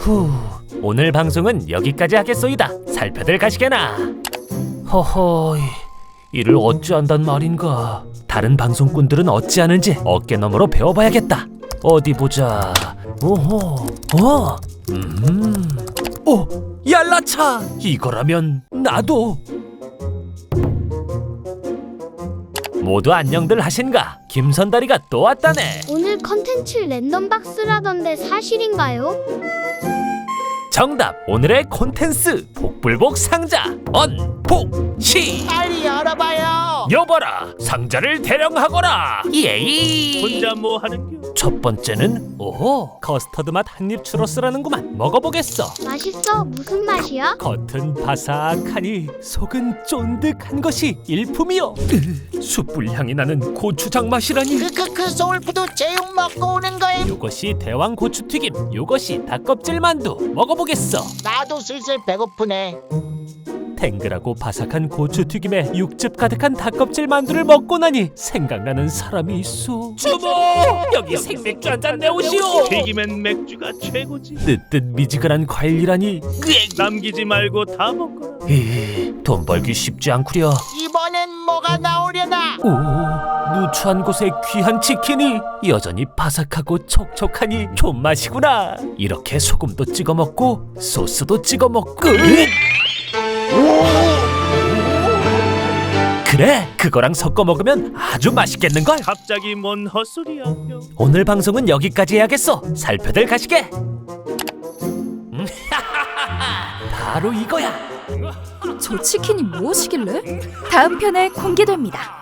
후, 오늘 방송은 여기까지 하겠소이다. 살펴들 가시게나. 허허이, 이를 어찌한단 말인가. 다른 방송꾼들은 어찌하는지 어깨너머로 배워봐야겠다. 어디 보자. 오호, 어, 음, 오, 얄라차. 이거라면 나도. 모두 안녕들 하신가? 김선다리가 또 왔다네. 오늘 컨텐츠 랜덤 박스라던데 사실인가요? 정답 오늘의 콘텐츠 복불복 상자 언복 시 빨리 열어봐요. 여봐라 상자를 대령하거라 예이 혼자 뭐 하는겨? 첫 번째는 오호 커스터드 맛 한입 추러스라는구만 먹어보겠어 맛있어? 무슨 맛이야? 겉은 바삭하니 속은 쫀득한 것이 일품이요 으, 숯불 향이 나는 고추장 맛이라니 그그그 소울푸드 제육 먹고 오는 거예요. 요것이 대왕 고추 튀김 요것이 닭껍질 만두 먹어보겠어 나도 슬슬 배고프네. 탱글하고 바삭한 고추튀김에 육즙 가득한 닭껍질 만두를 먹고 나니 생각나는 사람이 있어. 주모! 여기 생맥주 한 잔 내오시오. 튀김엔 맥주가 최고지. 뜨뜻 미지근한 과일이라니. 남기지 말고 다. 에이, 돈 벌기 쉽지 않구려. 이번엔 뭐가 나오려나? 오 누추한 곳에 귀한 치킨이 여전히 바삭하고 촉촉하니 존맛이구나. 이렇게 소금도 찍어 먹고 소스도 찍어 먹고 그래 그거랑 섞어 먹으면 아주 맛있겠는걸 갑자기 뭔 헛소리야? 오늘 방송은 여기까지 해야겠어 살펴들 가시게 음, 바로 이거야 저 치킨이 무엇이길래? 다음 편에 공개됩니다.